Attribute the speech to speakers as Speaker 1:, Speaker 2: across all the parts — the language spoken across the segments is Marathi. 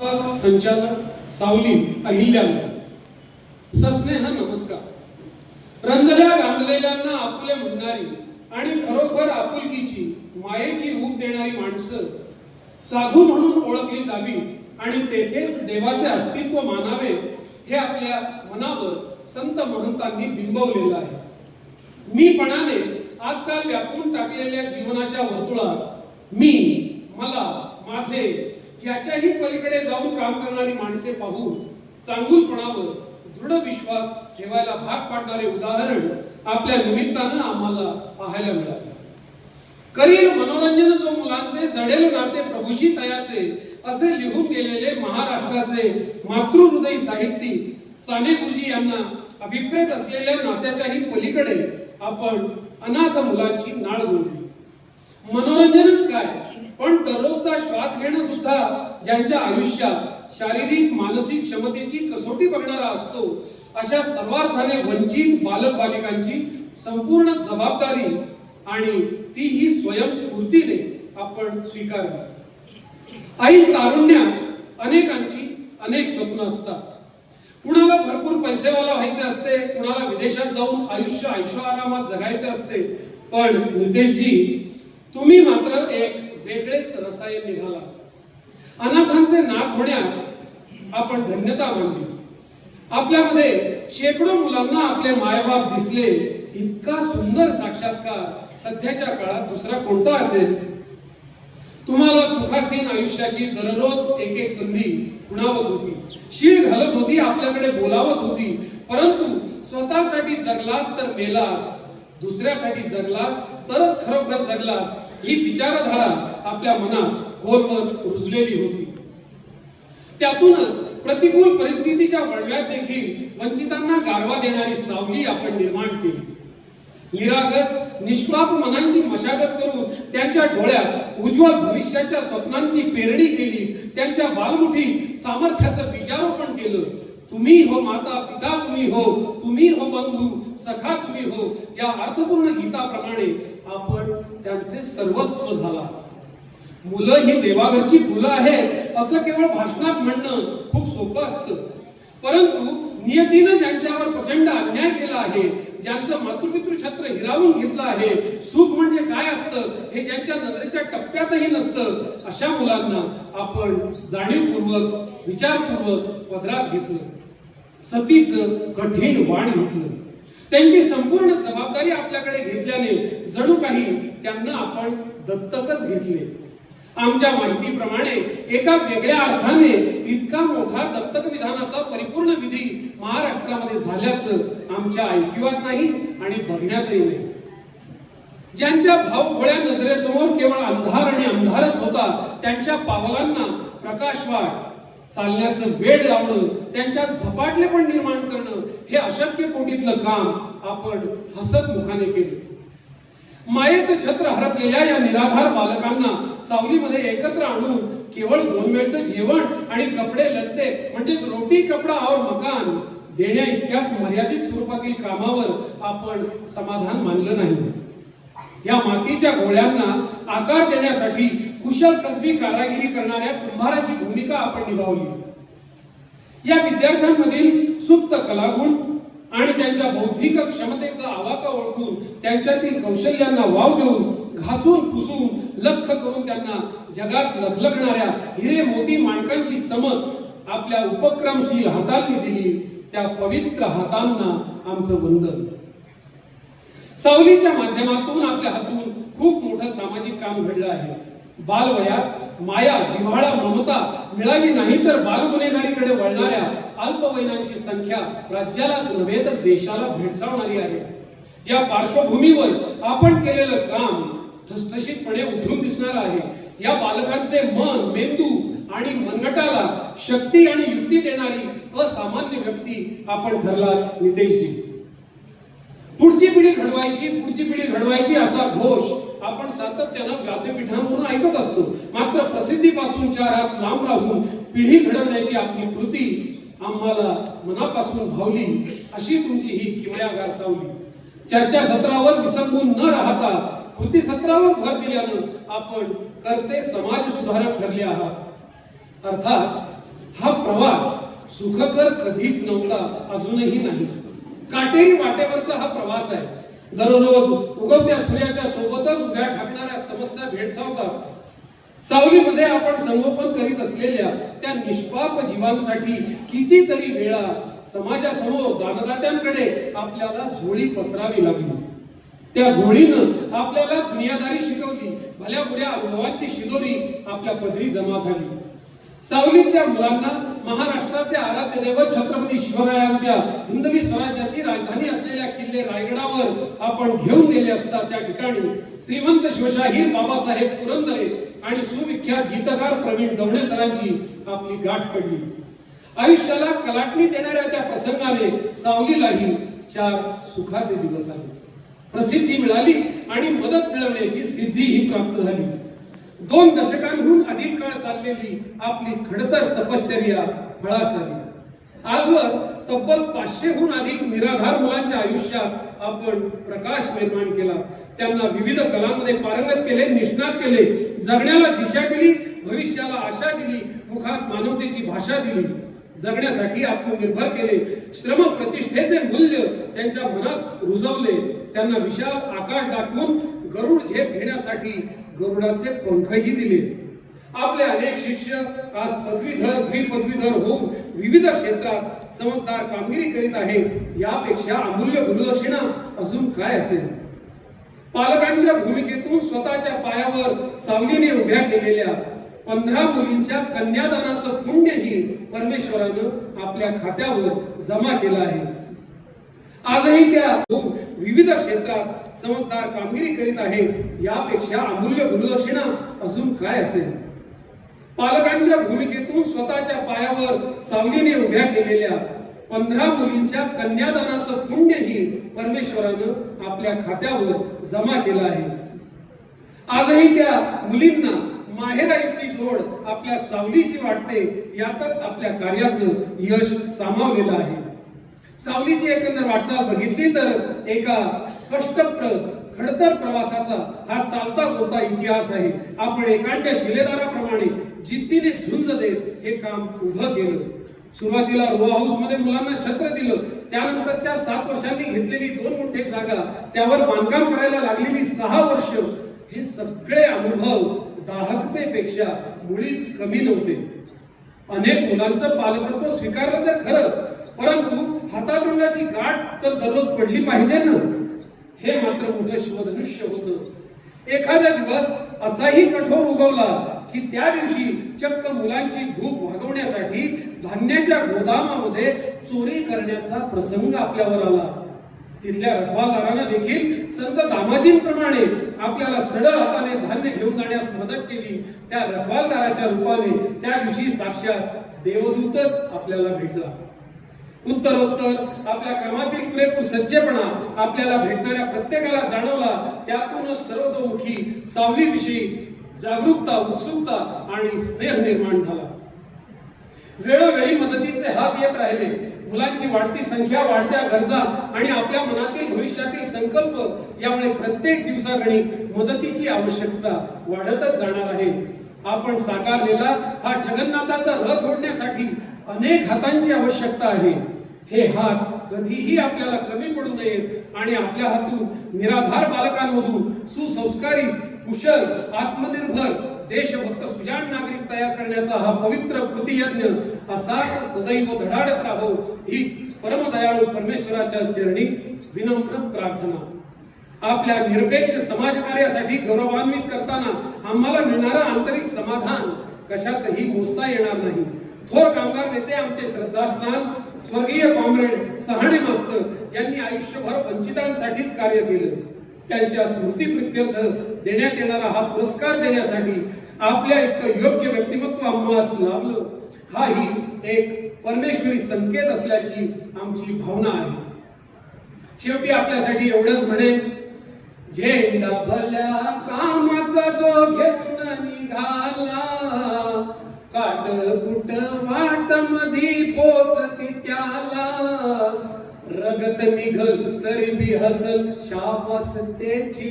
Speaker 1: संचालक सावली अहिल्या सस्नेह नमस्कार. रंजल्या गांजलेल्यांना आपुले म्हणणारी आणि खरोखर आपुलकीची मायेची रूप देणारी माणसं साधू म्हणून ओळखली जावी आणि तेथेच देवाचे अस्तित्व मानावे हे आपल्या मनावर संत महंतांनी बिंबवलेलं आहे. मीपणाने आजकाल व्यापून टाकलेल्या जीवनाच्या वर्तुळात मी मला माझे याच्याही पलीकडे जाऊन काम करणारी माणसे पाहून चांगुलपणावर दृढ विश्वास ठेवायला भाग पाडणारे उदाहरण आपल्या निमित्तानं आम्हाला पाहायला मिळाले. करील मनोरंजन जो मुलांचे जडेल नाते प्रभूशी तयाचे असे लिहून गेलेले महाराष्ट्राचे मातृहृदय साहित्यिक साने गुरुजी यांना अभिप्रेत असलेल्या नात्याच्याही पलीकडे आपण अनाथ मुलांची नाळ जोडली. मनोरंजनच काय? पण दररोजचा श्वास घेणं सुद्धा ज्यांच्या आयुष्यात शारीरिक मानसिक क्षमतेची कसोटी बघणारा असतो अशा सर्वार्थाने वंचित बालक बालिकांची संपूर्ण जबाबदारी आणि ती ही स्वयंस्फूर्तीने आपण स्वीकार आई तारुण्यात अनेकांची अनेक स्वप्न असतात. कुणाला भरपूर पैसेवाला व्हायचे असते कुणाला विदेशात जाऊन आयुष्य आयुष्यारामात जगायचे असते पण नितेशजी तुम्ही मात्र एक वेगळेच रसायन निघाला. अनाथांचे नाथ होण्यात आपण धन्यता मानली. आपल्यामध्ये शेकडो मुलांना आपले मायबाप दिसले इतका सुंदर साक्षात्कार सध्याच्या काळात दुसरा कोणता असेल? तुम्हाला सुखासीन आयुष्याची दररोज एक एक संधी खुणावत होती. शीळ घालत होती आपल्याकडे बोलावत होती. परंतु स्वतःसाठी जगलास तर मेलास. दुसऱ्यासाठी जगलास तरच खरोखर जगलास ही विचारधारा आपल्या मनात खोलवर रुजलेली होती. त्यातूनच प्रतिकूल परिस्थितीच्या वळव्यात देखील वंचितांना गारवा देणारी सावली आपण निर्माण केली. निरागस निष्पाप मनांची मशागत करून त्यांच्या डोळ्यात उज्ज्वल भविष्याच्या स्वप्नांची पेरणी केली त्यांच्या बालमुठीत सामर्थ्याचं बीजारोपण केलं तुम्ही हो माता पिता तुम्ही हो तुम्ही हो बंधू सखा तुम्ही हो या अर्थपूर्ण गीताप्रमाणे आपण त्यांचे सर्वस्व झाला. मुलं ही देवाघरची फुलं आहेत असं केवळ भाषणात म्हणणं खूप सोपं असतं. परंतु नियतीनं ज्यांच्यावर प्रचंड अन्याय केला आहे ज्यांचं मातृपितृ छत्र हिरावून घेतलं आहे सुख म्हणजे काय असतं? हे ज्यांच्या नजरेच्या टप्प्यातही नसतं. अशा मुलांना आपण जाणीवपूर्वक विचारपूर्वक पदरात घेतलं. सतीचं कठीण वाण घेतलं. त्यांची संपूर्ण जबाबदारी आपल्याकडे घेतल्याने जणू काही त्यांना आपण दत्तकच घेतले. आमच्या माहितीप्रमाणे एका वेगळ्या अर्थाने इतका मोठा दत्तक विधानाचा परिपूर्ण विधी महाराष्ट्रामध्ये झाल्याचं आमच्या ऐकिवात नाही आणि बघण्यातही नाही. ज्यांच्या भावभोळ्या नजरेसमोर केवळ अंधार आणि अंधारच होता त्यांच्या पावलांना प्रकाशवाट चालण्याचं वेळ लावणं त्यांच्यात झपाटलेपण निर्माण करणं हे अशक्य कोटीतलं काम आपण हसत मुखाने केलं. मायेचं छत्र हरपलेल्या या निराधार बालकांना सावलीमध्ये एकत्र आणून केवळ दोन वेळचं जेवण आणि कपडे लत्ते म्हणजेच रोटी कपडा और मकान देण्या इतक्याच मर्यादित स्वरूपातील कामावर आपण समाधान मानलं नाही. या मातीच्या गोळ्यांना आकार देण्यासाठी कुशल कसबी कारागिरी करणाऱ्या कुंभाराची भूमिका आपण निभावली. या विद्यार्थ्यांमधील सुप्त कलागुण आणि त्यांच्या बौद्धिक क्षमतेचा आवाका ओळखून त्यांच्यातील कौशल्यांना वाव देऊन घासून पुसून लख करून त्यांना जगात लखलखणाऱ्या हिरे मोती माणकांची चमक आपल्या उपक्रमशील हातांनी दिली त्या पवित्र हातांना आमचं वंदन. सावलीच्या माध्यमातून आपल्या हातून खूप मोठं सामाजिक काम घडलं आहे. बालवयात माया जिव्हाळा ममता मिळाली नाही तर बालगुन्हेगारीकडे वळणाऱ्या अल्पवयनांची संख्या राज्यालाच नव्हे तर देशाला भेडसावणारी आहे. या पार्श्वभूमीवर आपण केलेलं काम ठसठशीतपणे उठून दिसणार आहे. या बालकांचे मन मेंदू आणि मनगटाला शक्ती आणि युक्ती देणारी असामान्य व्यक्ती आपण ठरला नितेशजी. पुढची पिढी घडवायची पुढची पिढी घडवायची असा घोष आपण सातत्यानं व्यासपीठांवरून ऐकत असतो. मात्र प्रसिद्धीपासून चार हात लांब राहून पिढी घडवण्याची आपली कृती आम्हाला मनापासून भावली अशी तुमची ही किमयागार सावली. चर्चा सत्रावर विसंबून न राहता कृती सत्रावर भर दिल्यानं आपण करते समाज सुधारक ठरले आहात. अर्थात हा प्रवास सुखकर कधीच नव्हता अजूनही नाही. काटेरी वाटेवरचा हा प्रवास आहे. दररोज उगवत्या सूर्याच्या सोबतच उभ्या ठाकणाऱ्या समस्या भेडसावतात. सावलीमध्ये आपण संगोपन करीत असलेल्या त्या निष्पाप जीवांसाठी कितीतरी वेळा समाजासमोर दानदात्यांकडे आपल्याला झोळी पसरावी लागली. त्या झोळीनं आपल्याला दुनियादारी शिकवली. भल्या बुऱ्या अनुभवांची शिदोरी आपल्या पदरी जमा झाली. सावलीतल्या मुलांना महाराष्ट्राचे आराध्य दैवत छत्रपती शिवरायांच्या हिंदवी स्वराज्याची राजधानी असलेल्या किल्ले रायगडावर आपण घेऊन गेले असता त्या ठिकाणी श्रीमंत शिवशाहीर बाबासाहेब पुरंदरे आणि सुविख्यात गीतकार प्रवीण दवणे सरांची आपली गाठ पडली. आयुष्याला कलाटणी देणाऱ्या त्या प्रसंगाने सावलीलाही चार सुखाचे दिवस आले. प्रसिद्धी मिळाली आणि मदत मिळवण्याची सिद्धी ही प्राप्त झाली. दोन दशकांहून अधिक काळ आपली खडतर तपश्चर्या फळास आली आजवर तब्बल पाचशेहून अधिक निराधार मुलांच्या आयुष्यात आपण प्रकाश निर्माण केला. त्यांना विविध कलांमध्ये पारंगत केले निष्णात केले जगण्याला दिशा दिली भविष्याला आशा दिली मुखात मानवतेची भाषा दिली. जगण्यासाठी आत्मनिर्भर केले श्रम प्रतिष्ठेचे मूल्य त्यांच्या मनात रुजवले. त्यांना विशाल आकाश दाखवून गरुड झेप घेण्यासाठी गरुडाचे पंखही दिले. आपले अनेक शिष्य आज पदवीधर द्विपदवीधर होऊन विविध क्षेत्रात चमकदार कामगिरी करीत आहे यापेक्षा अमूल्य गुरुदक्षिणा अजून काय असेल? पालकांच्या भूमिकेतून स्वतःच्या पायावर सावलीने उभ्या केलेल्या पंधरा मुलींच्या कन्यादानाचं पुण्यही परमेश्वरानं आपल्या खात्यावर जमा केलं आहे. आजही त्या विविध क्षेत्रात चमकदार कामगिरी करीत आहे यापेक्षा अमूल्य गुरुदक्षिणा अजून काय असेल? पालकांच्या भूमिकेतून स्वतःच्या पायावर सावलीने उभ्या केलेल्या पंधरा मुलींच्या कन्यादानाचं पुण्यही परमेश्वरानं आपल्या खात्यावर जमा केलं आहे. आजही त्या मुलींना माहेरा इतकी जोड आपल्या सावलीची वाटते यातच आपल्या कार्याचं यश सामावलेलं आहे. सावलीची एकंदर वाटचाल बघितली तर एका कष्टप्रद खडतर प्रवासाचा हा चालता बोलता इतिहास आहे. आपण एखाद्या शिलेदाराप्रमाणे जिद्दीने झुंज देत हे काम उभं केलं. सुरुवातीला रो हाऊसमध्ये मुलांना छत्र दिलं. त्यानंतरच्या सात वर्षांनी घेतलेली दोन मोठे जागा त्यावर बांधकाम करायला लागलेली सहा वर्ष हे सगळे अनुभव दाहकतेपेक्षा मुळीच कमी नव्हते. अनेक मुलांचं पालकत्व स्वीकारलं तर खरं परंतु हातातोंडाची गाठ तर दररोज पडली पाहिजे ना? हे मात्र मोठं शिवधनुष्य होत. एखादा दिवस असाही कठोर उगवला की त्या दिवशी चक्क मुलांची भूक भागवण्यासाठी धान्याच्या गोदामामध्ये चोरी करण्याचा प्रसंग आपल्यावर आला. तिथल्या रखवालदारानं देखील संत दामाजींप्रमाणे आपल्याला सडळ हाताने धान्य घेऊन जाण्यास मदत केली. त्या रखवालदाराच्या रूपाने त्या दिवशी साक्षात देवदूतच आपल्याला भेटला. उत्तरोत्तर आपल्या कामातील पुरेपूर सज्जपणा आपल्याला भेटणाऱ्या प्रत्येकाला जाणवला त्यातूनच सर्वतोमुखी सावलीविषयी जागरूकता उत्सुकता आणि स्नेह निर्माण झाला. वेळोवेळी मदतीचे हात येत राहिले. मुलांची वाढती संख्या वाढत्या गरजा आणि आपल्या मनातील भविष्यातील संकल्प यामुळे प्रत्येक दिवसागणी मदतीची आवश्यकता वाढतच जाणार आहे. आपण साकारलेला हा जगन्नाथाचा रथ ओढण्यासाठी अनेक हातांची आवश्यकता आहे. हे हात कधीही आपल्याला कमी पडू नयेत आणि आपल्या हातून निराधार बालकांमधून सुसंस्कारी कुशल आत्मनिर्भर देशभक्त सुजाण नागरिक तयार करण्याचा हा पवित्र कृतियज्ञ असाच सदैव धडाडत राहो हीच परमदयाळू परमेश्वराच्या चरणी विनम्र प्रार्थना. आपल्या निरपेक्ष समाजकार्यासाठी गौरवान्वित करताना आम्हाला मिळणारा आंतरिक समाधान कशातही मोजता येणार नाही. थोर कामगार नेते आमचे श्रद्धास्थान स्वर्गीय कॉम्रेड सहाणे मास्तर यांनी आयुष्यभर वंचितांसाठीच कार्य केलं. त्यांच्या स्मृती प्रित्यर्थ देण्यात येणारा हा पुरस्कार देण्यासाठी आपल्या इतकं योग्य व्यक्तिमत्व आम्हास लाभलं. हाही एक परमेश्वरी संकेत असल्याची आमची भावना आहे. शेवटी आपल्यासाठी एवढंच म्हणेन झेंडा भल्या कामाचा जो घेऊन निघाला काट कुट वाट मधी पोचती त्याला. रगत निघल तरी बी हसल शाबास त्याची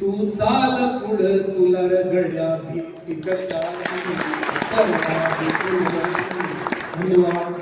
Speaker 1: तू चाल पुढ तुला रगड्या भीती कशा
Speaker 2: धन्यवाद